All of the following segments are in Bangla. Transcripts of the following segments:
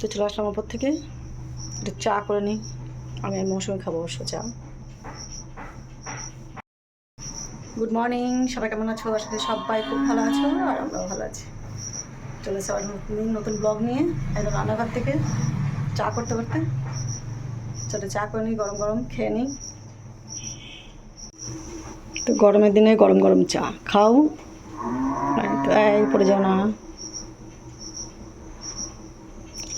তো চলে আসলাম ওপর থেকে। একটু চা করে নিই। আমি মৌসুমি খাব অবশ্য চা। গুড মর্নিং সবাই কেমন আছো? করি সবাই খুব ভালো আছো আর আমরাও ভালো আছি। চলে এসে নতুন নতুন ব্লগ নিয়ে। একদম রান্নাঘর থেকে চা করতে করতে। চলো চা করে নিই, গরম গরম খেয়ে নিই। তো গরমের দিনে গরম গরম চা। খাও। পড়ে যাও না।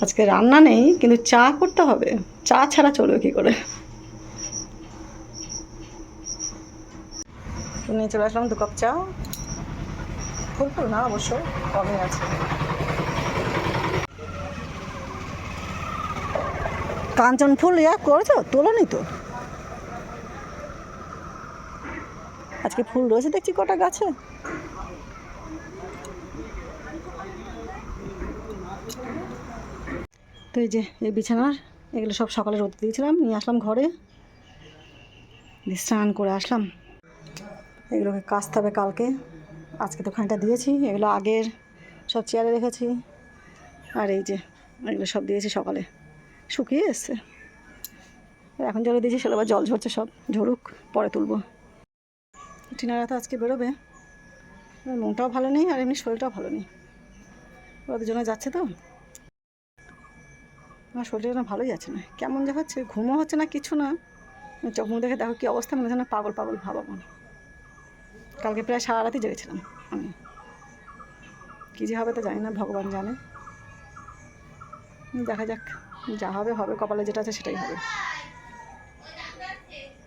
আজকে রান্না নেই, কিন্তু চা করতে হবে। চা ছাড়া চলবে কী করে? নিয়ে চলে আসলাম দু কাপ চা। ফুল ফুল না অবশ্য? কমই আছে। কাঞ্চন ফুল ইয়া করেছ? তোলোনি তো? আজকে ফুল রয়েছে দেখছি কটা গাছে। তো এই যে, এই বিছানার, এগুলো সব সকালে রোদ দিয়েছিলাম, নিয়ে আসলাম ঘরে। দিয়ে স্নান করে আসলাম। এগুলোকে কাচতে হবে কালকে। আজকে তো খানিকটা দিয়েছি, এগুলো আগের সব চেয়ারে রেখেছি। আর এই যে, এগুলো সব দিয়েছি সকালে। শুকিয়ে এসছে। এখন জলে দিয়েছি, সেগুলো আবার জল ঝরছে সব। ঝরুক, পরে তুলবো। টিনারা তো আজকে বেরোবে। মনটাও ভালো নেই, আর এমনি শরীরটাও ভালো নেই। ওরা দুজনে যাচ্ছে তো? আমার শরীরটা ভালোই যাচ্ছে না। কেমন যা হচ্ছে, ঘুমও হচ্ছে না, কিছু না। চোখ মুখ দেখে দেখো কী অবস্থা, মনে হচ্ছে না পাগল পাগল ভাব আমার। কালকে প্রায় সারা রাতই জেগেছিলাম আমি। কী যে হবে তো জানি না, ভগবান জানে। দেখা যাক যা হবে হবে, কপালে যেটা আছে সেটাই হবে।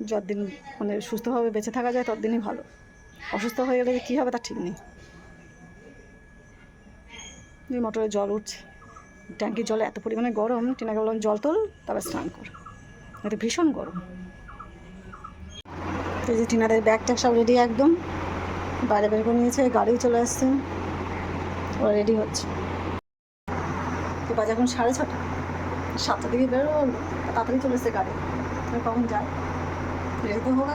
যতদিন মানে সুস্থভাবে বেঁচে থাকা যায়, ততদিনই ভালো। অসুস্থ হয়ে গেলে কী হবে তার ঠিক নেই। মোটরে জল উঠছে। ট্যাঙ্কির জলে এত পরিমাণে গরম টিনাকে বললাম জল তোল, তারপর স্নান কর। এতে ভীষণ গরম। এই যে টিনাদের ব্যাগ ট্যাগ সব রেডি একদম। বাইরে বের করে নিয়েছে গাড়ি চলে আসছে। ওরা রেডি হচ্ছে। তো বাজে এখন সাড়ে ছটা। সাতটার দিকে বেরো তাড়াতাড়ি চলে এসছে গাড়ি। কখন যায়? রেডি তো হোক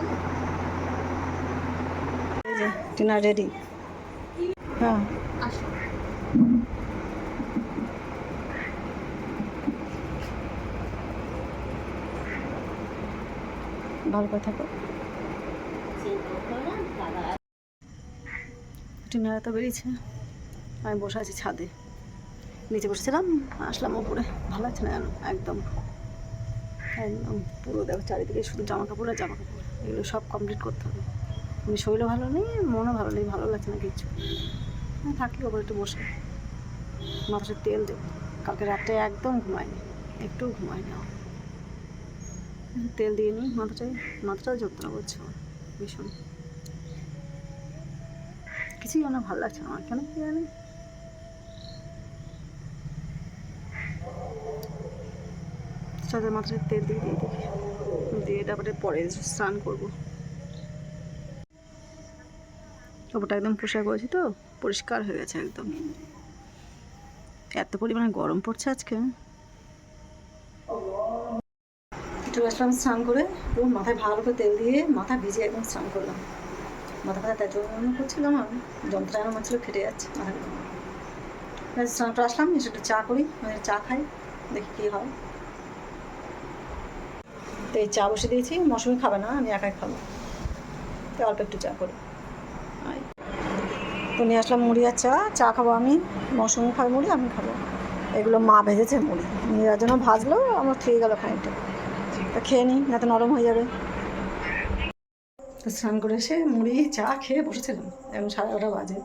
টিনা রেডি হ্যাঁ। ভালো করে থাকো। টিনারা তো বেরিয়েছে। আমি বসে আছি ছাদে। নিচে বসেছিলাম, আসলাম উপরে। ভালো লাগছে না একদম। একদম পুরো দেখো চারিদিকে শুধু জামা কাপড় আর জামা কাপড় এগুলো সব কমপ্লিট করতে হবে। আমি শরীরও ভালো নেই, মনও ভালো নেই, ভালো লাগছে না কিছু থাকি ওপরে একটু বসে। মাথাটা তেল দেবো। কালকে রাত্রে একদম ঘুমায়নি। একটু ঘুমায়নি আমার। তেল দিয়ে নিই, মাথাটায় মাথাটা যন্ত্রণা করছে ভীষণ। কিছুই আমার ভালো লাগছে না আমার, কেন কি জানি? সাথে মাথায় তেল দিয়ে দিয়ে দিই। দিয়ে তারপরে পরে স্নান করব। ওপরটা একদম পোষা করেছি তো, পরিষ্কার হয়ে গেছে একদম। এত পরিমাণে গরম পড়ছে আজকে। চলে আসলাম স্নান করে পুরো মাথায় ভালো করে তেল দিয়ে মাথা ভিজে একদম স্নান করলাম। মাথা ব্যথা এত যন্ত্রণা করছিলাম আমি যন্ত্রণা আমার ছিল ফেটে যাচ্ছে মাথা স্নান করে আসলাম, এসে একটু চা করি মানে চা খাই, দেখি কী হয়। তো এই চা বসে দিয়েছি, মৌসুমি খাবে না, আমি একাই খাব। তো অল্প একটু চা করি। তো নিয়ে আসলাম মুড়ি আর চা চা খাব আমি, মৌসুমি খাবে মুড়ি, আমি খাব। এগুলো মা ভেজেছে মুড়ি। যাওয়ার জন্য ভাজলো, আমার খেয়ে গেলো খানিকটা। তা খেয়ে নিই, না তো নরম হয়ে যাবে। স্নান করে এসে মুড়ি, চা খেয়ে বসেছিলাম, এখন সাড়ে এগারোটা বাজে।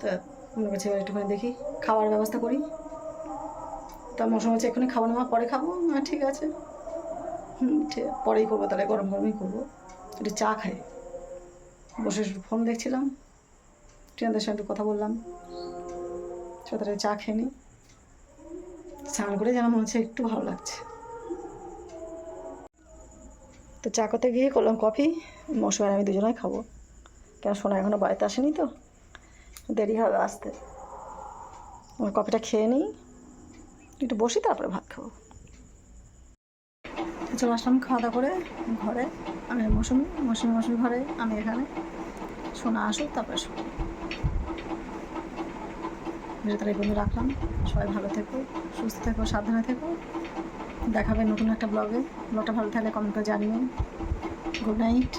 তা মনে করছি এবার একটুখানি দেখি, খাওয়ার ব্যবস্থা করি। তা মৌসুম হচ্ছে এক্ষুনি খাব না পরে খাব হ্যাঁ ঠিক আছে। হুম, ঠিক, পরেই করব, তাহলে গরম গরমই করব। একটু চা খাই। বসে ফোন দেখছিলাম ট্রেনদের সঙ্গে একটু কথা বললাম। সাথে চা খেয়ে নিই। স্নান করে যেন মনে হচ্ছে একটু ভালো লাগছে। তো চা করতে গিয়ে করলাম কফি, মৌসুমি আমি দুজনেই খাব। কেন সোনা এখনও বাড়িতে আসেনি তো? দেরি হবে আসতে। আমার কফিটা খেয়ে নিই, একটু বসি, তারপরে ভাত খাব। চলে আসলাম খাওয়া দাওয়া করে ঘরে, আমি মৌসুমি মৌসুমি মৌসুমি ঘরে, আমি এখানে। সোনা আসুক, তারপরে শোবো ভিডিওটা এই বন্ধু রাখলাম। সবাই ভালো থেকো, সুস্থ থেকো, সাবধানে থেকো। দেখাবে নতুন একটা ব্লগে ব্লগটা ভালো থাকলে কমেন্ট করে জানিও। Good night